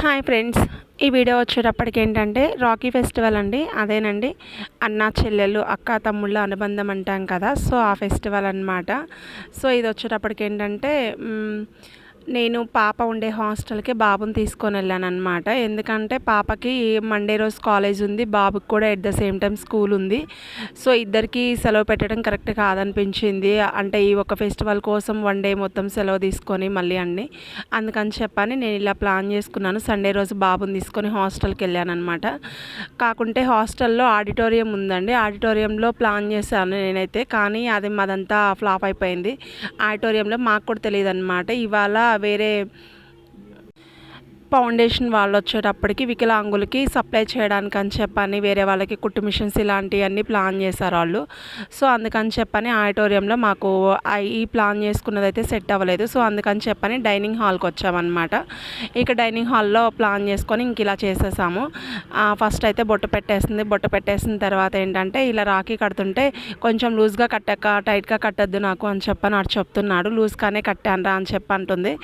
Hi friends ఈ video వచ్చేటప్పటికి ఏంటంటే రాకీ ఫెస్టివల్ అండి. అదేనండి అన్న చెల్లెలు అక్క తమ్ముళ్ళ అనుబంధం అంటాం కదా. సో ఆ ఫెస్టివల్ అనమాట సో ఇది వచ్చేటప్పటికి ఏంటంటే నేను పాప ఉండే హాస్టల్కి బాబుని తీసుకొని వెళ్ళాను అనమాట ఎందుకంటే పాపకి మండే రోజు కాలేజ్ ఉంది బాబుకి కూడా at the same time school ఉంది. సో ఇద్దరికి సెలవు పెట్టడం కరెక్ట్ కాదనిపించింది. అంటే ఈ ఒక ఫెస్టివల్ కోసం వన్ డే మొత్తం సెలవు తీసుకొని మళ్ళీ అన్ని. అందుకని చెప్పని నేను ఇలా ప్లాన్ చేసుకున్నాను. సండే రోజు బాబుని తీసుకొని హాస్టల్కి వెళ్ళాను అనమాట కాకుంటే హాస్టల్లో ఆడిటోరియం ఉందండి. ఆడిటోరియంలో ప్లాన్ చేశాను నేనైతే. కానీ అది మాదంతా ఫ్లాప్ అయిపోయింది. ఆడిటోరియంలో మాకు కూడా తెలియదు అనమాట ఇవాళ వేరే ఫౌండేషన్ వాళ్ళు వచ్చేటప్పటికి వికలాంగులకి సప్లై చేయడానికి అని చెప్పని వేరే వాళ్ళకి కుట్టు మిషన్స్ ఇలాంటివన్నీ ప్లాన్ చేశారు వాళ్ళు. సో అందుకని చెప్పని ఆడిటోరియంలో మాకు ఈ ప్లాన్ చేసుకున్నది అయితే సెట్ అవ్వలేదు. సో అందుకని చెప్పని డైనింగ్ హాల్కి వచ్చామన్నమాట. ఇక డైనింగ్ హాల్లో ప్లాన్ చేసుకొని ఇంక ఇలా చేసేసాము. ఫస్ట్ అయితే బొట్టు పెట్టేసింది. బొట్టు పెట్టేసిన తర్వాత ఏంటంటే ఇలా రాఖీ కడుతుంటే కొంచెం లూజ్గా కట్టక టైట్గా కట్టద్దు నాకు అని చెప్పని అటు చెప్తున్నాడు. లూజ్గానే కట్టాను రా అని చెప్పి అంటుంది.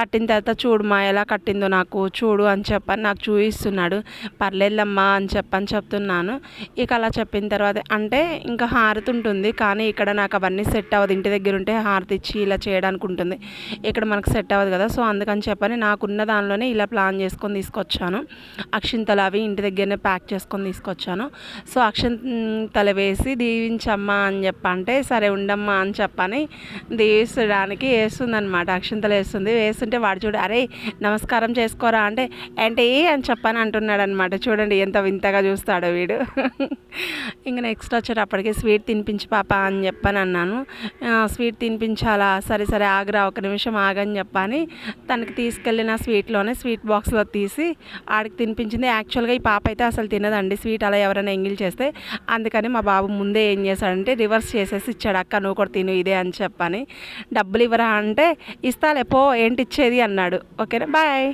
కట్టిన తర్వాత చూడుమా ఎలా కట్టిందో నాకు చూడు అని చెప్పని నాకు చూపిస్తున్నాడు పర్లేదమ్మా అని చెప్పని చెప్తున్నాను. ఇక అలా చెప్పిన తర్వాత అంటే ఇంకా హారతి ఉంటుంది. కానీ ఇక్కడ నాకు అవన్నీ సెట్ అవ్వదు. ఇంటి దగ్గర ఉంటే హారతి ఇచ్చి ఇలా చేయడానికి ఉంటుంది. ఇక్కడ మనకు సెట్ అవ్వదు కదా. సో అందుకని చెప్పని నాకున్న దానిలోనే ఇలా ప్లాన్ చేసుకొని తీసుకొచ్చాను. అక్షింతలు అవి ఇంటి దగ్గరనే ప్యాక్ చేసుకొని తీసుకొచ్చాను. సో అక్షింతలు వేసి దీవించమ్మా అని చెప్పంటే సరే ఉండమ్మా అని చెప్పని దీవించడానికి వేస్తుందనమాట అక్షింతలు వేస్తుంది. వేస్తుంటే వాడు చూడు అరే నమస్కారం చేసుకో చేసుకోరా అంటే ఏంటి అని చెప్పని అంటున్నాడు అనమాట చూడండి ఎంత వింతగా చూస్తాడో వీడు. ఇంకా నెక్స్ట్ వచ్చేటప్పటికి స్వీట్ తినిపించి పాప అని చెప్పని అన్నాను. స్వీట్ తినిపించాలా? సరే సరే ఆగరా ఒక నిమిషం ఆగని చెప్పని తనకి తీసుకెళ్ళిన స్వీట్లోనే స్వీట్ బాక్స్లో తీసి ఆడికి తినిపించింది. యాక్చువల్గా ఈ పాప అయితే అసలు తినదండి. స్వీట్ అలా ఎవరైనా ఎంగిల్ చేస్తే అందుకని మా బాబు ముందే ఏం చేశాడంటే రివర్స్ చేసేసి ఇచ్చాడు అక్క నువ్వు కూడా తిను ఇదే అని చెప్పని. డబ్బులు ఇవ్వరా? అంటే ఇస్తాలే పో ఏంటి ఇచ్చేది? అన్నాడు. ఓకేనా? బాయ్.